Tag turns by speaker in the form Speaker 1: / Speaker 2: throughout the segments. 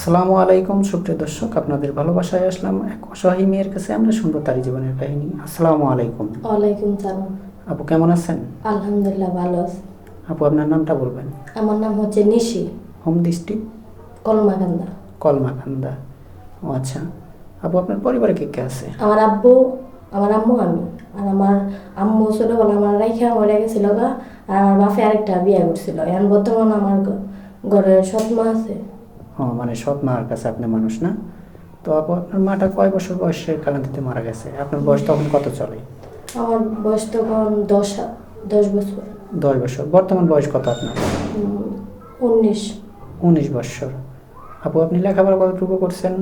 Speaker 1: আসসালামু আলাইকুম সুপ্রিয় দর্শক আপনাদের ভালোবাসায় আসলাম এক অসহায় মেয়ের কাছে। আমরা শুনব তার জীবনের কাহিনী। আসসালামু আলাইকুম।
Speaker 2: ওয়ালাইকুম সালাম।
Speaker 1: আপু কেমন আছেন?
Speaker 2: আলহামদুলিল্লাহ ভালো আছি।
Speaker 1: আপু আপনার নামটা বলবেন?
Speaker 2: আমার নাম হচ্ছে নিশি।
Speaker 1: Home district?
Speaker 2: কলমাকান্দা।
Speaker 1: কলমাকান্দা। ও আচ্ছা। আপু আপনার পরিবারে কে কে আছে?
Speaker 2: আমার আব্বু আমার আম্মু আমি। আর আমার আম্মু ছোটবেলা আমার রাইখা মরে গেছিল গা আর আমার বাপে আরেকটা বিয়ে করছিল। এখন বর্তমান আমার ঘরে সৎমা আছে।
Speaker 1: মানে সৎ মার কাছে আপনি মানুষ না? তো আপু আপনার মাটা কয় বছর বয়সের কালান্তিতে মারা গেছে? আপনার বয়স তখন কত চলে?
Speaker 2: আমার বয়স তখন দশ দশ বছর।
Speaker 1: দশ বছর। বর্তমান বয়স কত আপনার?
Speaker 2: উনিশ।
Speaker 1: উনিশ বছর। আপু আপনি লেখাপড়া কতটুকু করছেন?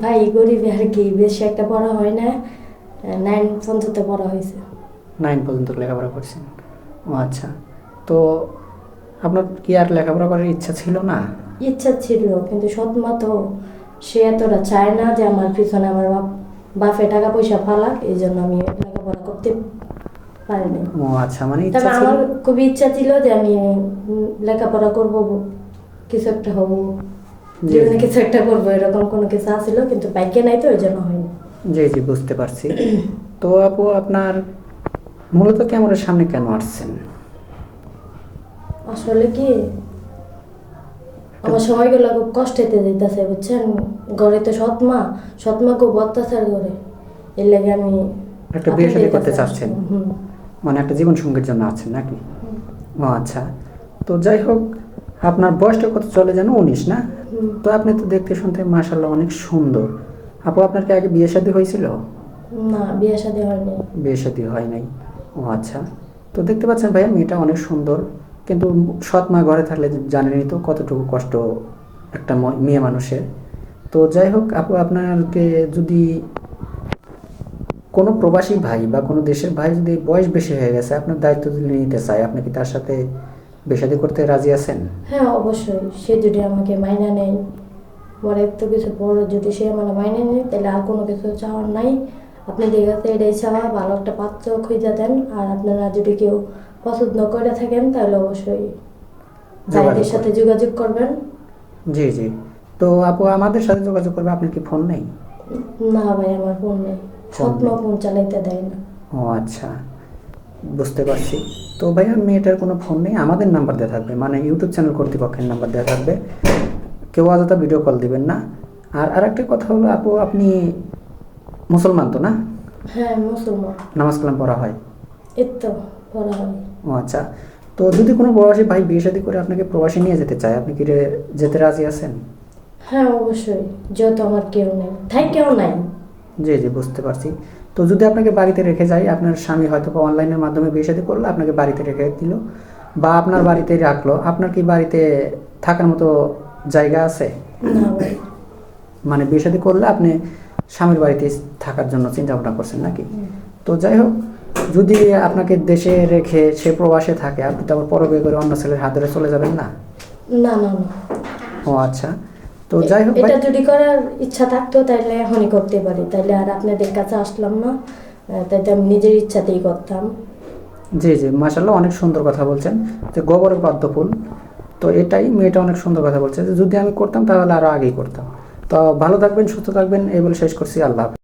Speaker 2: ভাই গরিব আর কি বেশি একটা পড়া হয় না। নাইন পর্যন্ত পড়া হয়েছে।
Speaker 1: নাইন পর্যন্ত লেখাপড়া করছেন। ও আচ্ছা। তো আপনার কি আর লেখাপড়া করার ইচ্ছা ছিল না?
Speaker 2: ইচ্ছা ছিল কিন্তু সৎমা তো সে এতটা চায় না যে আমার পিছনে আমার বাপ বাপে টাকা পয়সা ফালাক এই জন্য আমি লেখাপড়া করতে পারিনি।
Speaker 1: ও আচ্ছা মানে ইচ্ছা ছিল
Speaker 2: আমার খুবই ইচ্ছা ছিল যে আমি লেখাপড়া করব কিছু একটা হব। জীবনে কিছু একটা করব এরকম কোনো কিছু আসছিল কিন্তু বাইকে নাই তো ওই জন্য হয়নি।
Speaker 1: জি জি বুঝতে পারছি। তো আপু আপনার মূলত ক্যামেরার সামনে কেন আসছেন?
Speaker 2: আসলে কি? আমার সময়গুলো খুব কষ্টেতে যেতেছে বুঝছেন? ঘরে তো সৎমা সৎমা খুব অত্যাচার করে। এর লাগে আমি
Speaker 1: একটা বিয়ে শাদী করতে চাচ্ছেন? মানে একটা জীবন সঙ্গীর জন্য আছেন নাকি? ও আচ্ছা। তো যাই হোক আপনার বয়সটা কত চলে যেন উনিশ না? তো আপনি তো দেখতে শুনতে মাশাল্লাহ অনেক সুন্দর। আপু আপনার কি আগে বিয়ে শাদী হয়েছিল?
Speaker 2: না বিয়ে শাদী হয়নি।
Speaker 1: বিয়ে শাদী হয় নাই। ও আচ্ছা। তো দেখতে পাচ্ছেন ভাইয়া মেয়েটা অনেক সুন্দর। কিন্তু সৎ মা ঘরে থাকলে জানেনই তো কতটুকু কষ্ট একটা মেয়ে মানুষের। তো যাই হোক, আপু, আপনাকে যদি কোনো প্রবাসী ভাই বা কোনো দেশের ভাই যদি বয়স বেশি হয়ে গেছে, আপনার দায়িত্ব যদি নিতে চায়, আপনি কি তার সাথে বেশাদি করতে রাজি আছেন?
Speaker 2: হ্যাঁ অবশ্যই। সে যদি আমাকে মাইনা নেয়, পরে তো কিছু বড় যদি সে আমার মাইনে নেয়, তাহলে আর কোনো কিছু চাওয়ার নাই। আপনাদের কাছে এটাই চাওয়া, ভালো একটা পাত্র খুঁজে দেন। আর আপনারা যদি কেউ পছন্দ করে থাকেন তাহলে অবশ্যই ভাইদের সাথে যোগাযোগ করবেন।
Speaker 1: জি জি। তো আপু আমাদের সাথে যোগাযোগ করবে? আপনার কি ফোন নেই?
Speaker 2: না ভাই আমার ফোন নেই। স্বপ্ন। ফোন চালাইতে দেয় না।
Speaker 1: ও আচ্ছা। বুঝতে পারছি। তো ভাইয়া মেয়েটার কোনো ফোন নেই? আমাদের নাম্বার দেওয়া থাকবে। মানে ইউটিউব চ্যানেল কর্তৃপক্ষের নাম্বার দেওয়া থাকবে। কেউ অযথা ভিডিও কল দিবেন না। আর আরেকটা কথা হলো আপু আপনি মুসলমান তো না?
Speaker 2: হ্যাঁ মুসলমান।
Speaker 1: নামাজ কালাম পড়া হয়?
Speaker 2: এর তো
Speaker 1: ও আচ্ছা। তো যদি কোনো প্রবাসী ভাই বিয়ে শাদী করে আপনাকে প্রবাসী নিয়ে যেতে চায় আপনি কি যেতে রাজি আছেন?
Speaker 2: হ্যাঁ অবশ্যই। যেহেতু আমার কেউ নেই। তাই কেউ নাই।
Speaker 1: জি জি বুঝতে পারছি। তো যদি আপনাকে বাড়িতে রেখে যায় আপনার স্বামী হয়তো বা অনলাইনের মাধ্যমে বিয়ে শাদী করল আপনাকে বাড়িতে রেখে দিল বা আপনার বাড়িতে রাখল। আপনার কি বাড়িতে থাকার মতো জায়গা আছে? মানে বিয়ে শাদী করলে আপনি স্বামীর বাড়িতে থাকার জন্য চিন্তা ভাবনা করছেন নাকি? তো যাই হোক যদি আপনাকে দেশে রেখে সে প্রবাসে থাকে আপনি তো আবার পর বিয়ে করে অন্য ছেলের হাত ধরে চলে যাবেন না?
Speaker 2: না না না।
Speaker 1: ও আচ্ছা। তো যাই হোক
Speaker 2: এটা যদি করার ইচ্ছা থাকতো তাহলে এখনই করতে পারি। তাহলে আর আপনাদের কাছে আসলাম না। তাইলে আমি নিজের ইচ্ছাতেই করতাম।
Speaker 1: জি জি মাসাল্লাহ অনেক সুন্দর কথা বলছেন। যে গোবরের পদ্ম ফুল। তো এটাই মেয়েটা অনেক সুন্দর কথা বলছে। যে যদি আমি করতাম তাহলে আরও আগেই করতাম। তো ভালো থাকবেন সুস্থ থাকবেন এই বলে শেষ করছি। আল্লাহ।